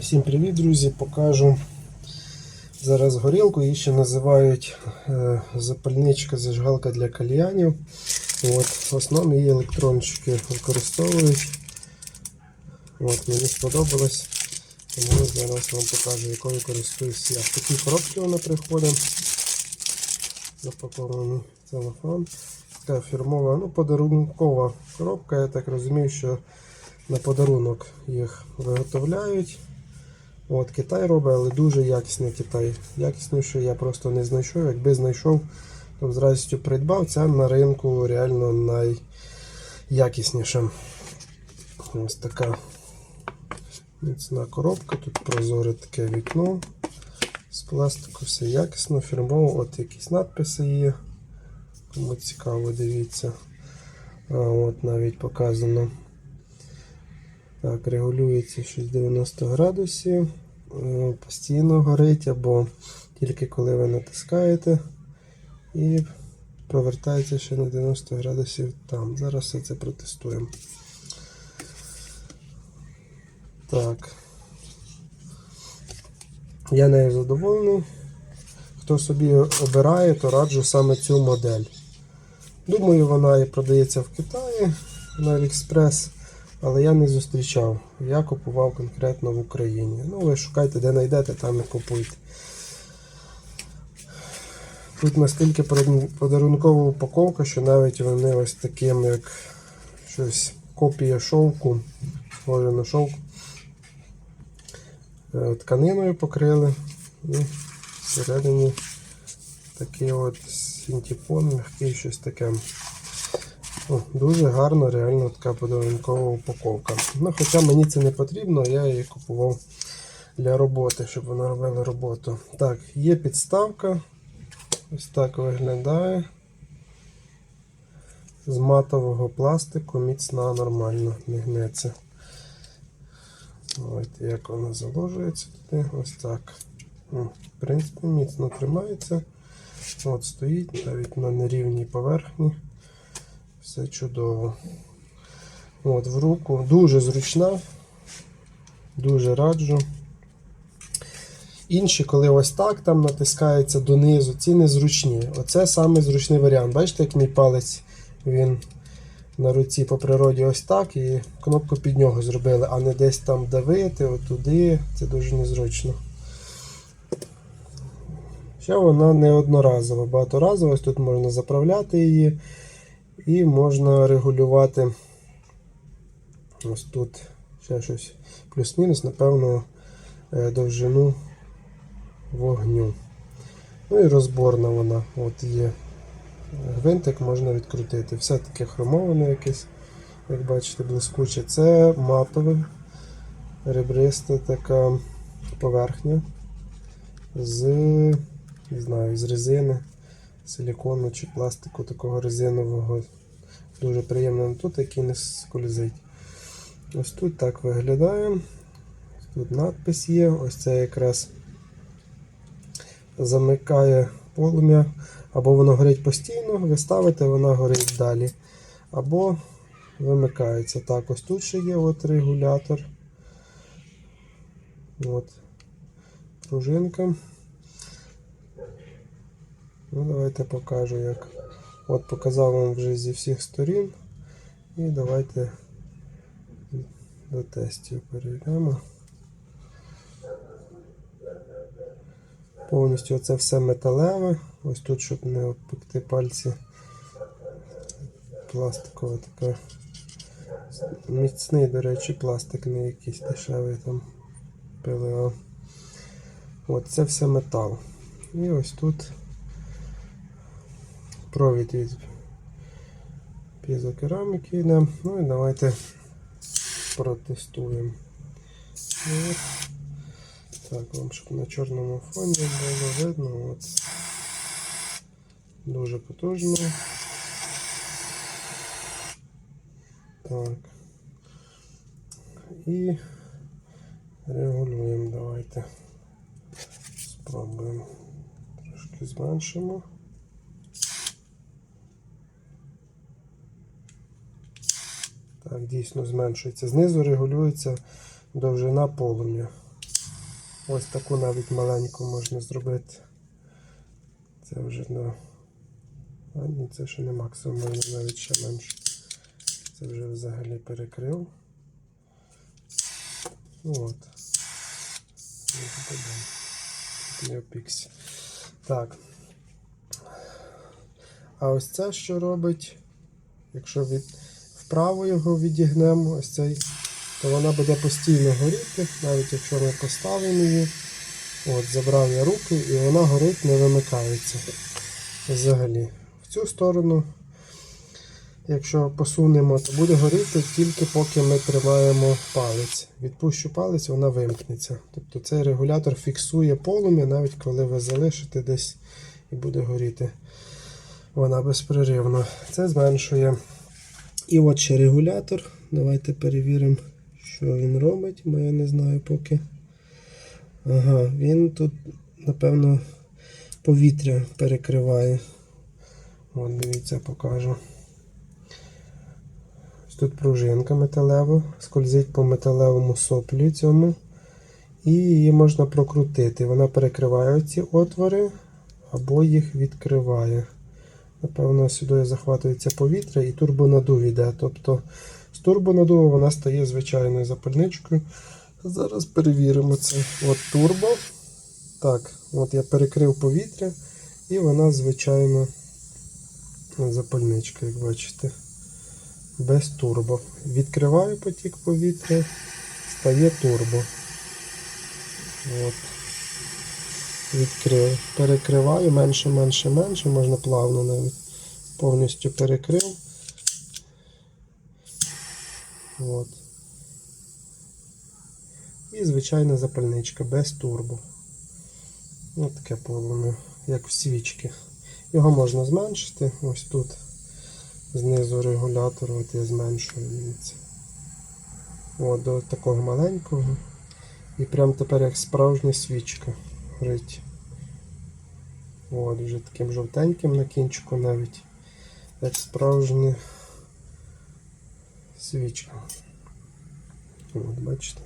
Всім привіт, друзі! Покажу зараз горілку, її ще називають е, запальничка зажигалка для кальянів. От, в основному її електрончики використовують. От, мені сподобалось. Тому зараз вам покажу, якою користуюсь я. В такій коробці вона приходить. Запакований телефон. Така фірмова, ну, подарункова коробка. Я так розумію, що на подарунок їх виготовляють. От Китай робить, але дуже якісний Китай. Якісніше я просто не знайшов. Якби знайшов, то з радістю придбав. Це на ринку реально найякісніша. Ось така міцна коробка. Тут прозоре таке вікно. З пластику все якісно, фірмово. От якісь надписи є. Кому цікаво, дивіться. От навіть показано. Так, регулюється 690 градусів. Е, Постійно горить, або тільки коли ви натискаєте. І повертається ще на 90 градусів там. Зараз все це протестуємо. Так. Я нею задоволений. Хто собі обирає, то раджу саме цю модель. Думаю, вона і продається в Китаї на Aliexpress, але я не зустрічав. Я купував конкретно в Україні. Ну, ви шукайте, де знайдете, там і купуйте. Тут настільки подарункова упаковка, що навіть вони ось таким, як щось копія шовку, схоже на шовк, е, тканиною покрили. І всередині такий от синтепон, м'який щось таке. О, дуже гарна, реально така подарункова упаковка. Ну, Хоча мені це не потрібно, я її купував для роботи, щоб вона робила роботу. Так, є підставка. Ось так виглядає. З матового пластику міцна, нормально, не гнеться. Ось як вона заложується туди. Ось так. О, В принципі, міцно тримається. От стоїть навіть на нерівній поверхні. Все чудово. От, в руку дуже зручна, дуже раджу. Інші, коли ось так там натискається донизу, ці незручні. Оце саме зручний варіант. Бачите, як мій палець він на руці по природі ось так, і кнопку під нього зробили, а не десь там давити, отуди. Це дуже незручно. Ще вона не одноразова, багаторазова, ось тут можна заправляти її. І можна регулювати ось тут ще щось плюс-мінус, напевно, е, довжину вогню. Ну і розборна вона. От є гвинтик, можна відкрутити. Все таке хромоване якесь, як бачите, блискуче. Це матове, ребриста така поверхня з, не знаю, з резини силікону чи пластику такого резинового. Дуже приємно тут, який не скользить. Ось тут так виглядає. Тут надпис є. Ось це якраз замикає полум'я. Або воно горить постійно, ви ставите, вона горить далі. Або вимикається. Так, ось тут ще є от регулятор. От. Пружинка. Ну, давайте покажу як. От показав вам вже зі всіх сторін. І давайте до тестів перейдемо. Повністю це все металеве. Ось тут, щоб не обпекти пальці. Пластикова така. Міцний, до речі, пластик, не якийсь дешевий там ПЛА. От це все метал. І ось тут провід від пізокераміки йде. Ну і давайте протестуємо. От. Так, вам щоб на чорному фоні було видно. От. Дуже потужно. Так. І регулюємо. Давайте. Спробуємо. Трошки зменшимо. Так, дійсно зменшується. Знизу регулюється довжина полум'я. Ось таку навіть маленьку можна зробити. Це вже на. А ні, це ще не максимум, навіть ще менше. Це вже взагалі перекрив. Ну От. Не опікся. Так. А ось це що робить? Якщо від вправо його відігнемо, ось цей, то вона буде постійно горіти, навіть якщо ми поставимо її. От, забрав я руки і вона горить, не вимикається. Взагалі. В цю сторону, якщо посунемо, то буде горіти тільки поки ми тримаємо палець. Відпущу палець, вона вимкнеться. Тобто цей регулятор фіксує полум'я, навіть коли ви залишите десь і буде горіти. Вона безперервно. Це зменшує. І от ще регулятор. Давайте перевіримо, що він робить, бо я не знаю поки. Ага, він тут, напевно, повітря перекриває. От, дивіться, покажу. Тут пружинка металева, скользить по металевому соплі цьому. І її можна прокрутити. Вона перекриває ці отвори або їх відкриває. Напевно, сюди захватується повітря і турбонадув іде. Тобто з турбонадуву вона стає звичайною запальничкою. Зараз перевіримо це. От турбо. Так, от я перекрив повітря, і вона звичайно запальничка, як бачите. Без турбо. Відкриваю потік повітря, стає турбо. От. Відкрив. Перекриваю менше, менше, менше, можна плавно навіть повністю перекрив. От. І звичайна запальничка без турбо. Ось таке полум'я, як в свічки. Його можна зменшити. Ось тут знизу регулятор, от я зменшую. Дивіться. От, до такого маленького. І прям тепер як справжня свічка горить. От, вже таким жовтеньким на кінчику навіть. Як справжня свічка. От, бачите.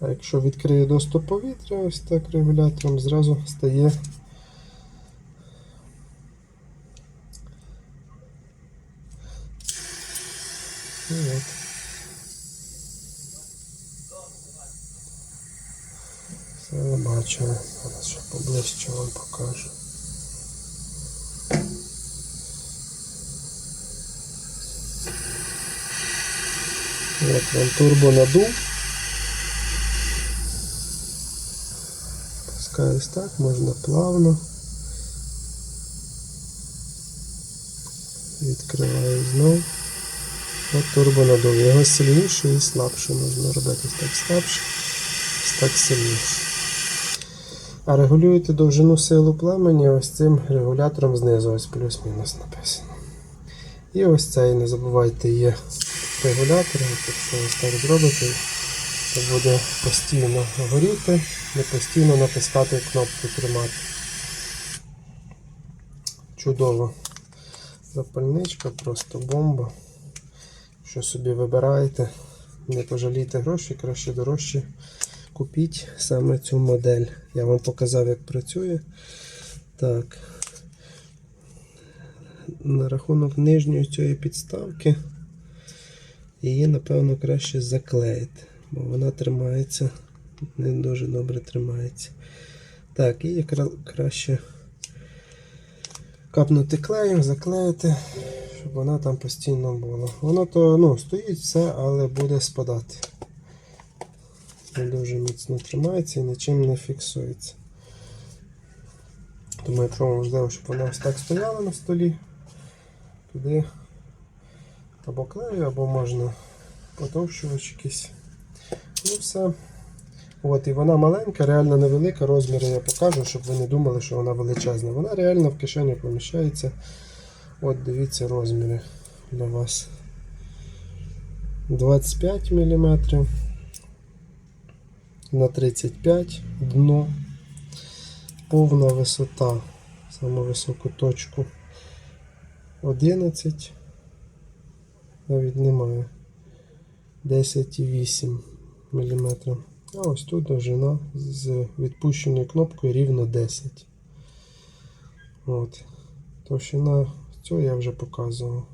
А якщо відкриє доступ повітря, ось так регулятором зразу стає І от. Все ви бачили. Зараз ще поближче вам покажу. От вам турбо надув. Пускаюсь так, можна плавно. Відкриваю знову. От турбонадув. Його сильніше і слабше можна робити. Так слабше, так сильніше. А регулюєте довжину силу племені ось цим регулятором знизу, ось плюс-мінус написано. І ось цей, не забувайте, є регулятор. Якщо ось так зробите, то буде постійно горіти, не постійно натискати кнопку тримати. Чудово. Запальничка, просто бомба. Що собі вибираєте, не пожалійте гроші, краще дорожче купіть саме цю модель. Я вам показав, як працює. Так. На рахунок нижньої цієї підставки її, напевно, краще заклеїти, бо вона тримається, не дуже добре тримається. Так, її кра- краще капнути клеєм, заклеїти, щоб вона там постійно була. Воно то ну, стоїть все, але буде спадати. Дуже міцно тримається і нічим не фіксується. Тому якщо вам важливо, щоб вона ось так стояла на столі, туди або клею, або можна потовщувач якийсь. Ну все. От, і вона маленька, реально невелика, розміри я покажу, щоб ви не думали, що вона величезна. Вона реально в кишені поміщається. От дивіться розміри для вас. 25 мм на 35 дно. Повна висота, саму високу точку 11. Навіть немає. 10,8 мм. А ось тут довжина з відпущеною кнопкою рівно 10. От. Товщина цього я вже показував.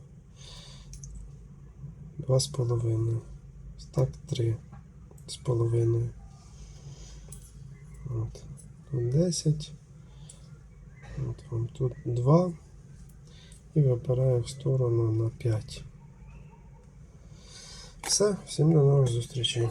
2,5. Ось Так, 3 з половиною. От. Тут 10. От вам тут 2. І вибираю в сторону на 5. Все, всім до нових зустрічей.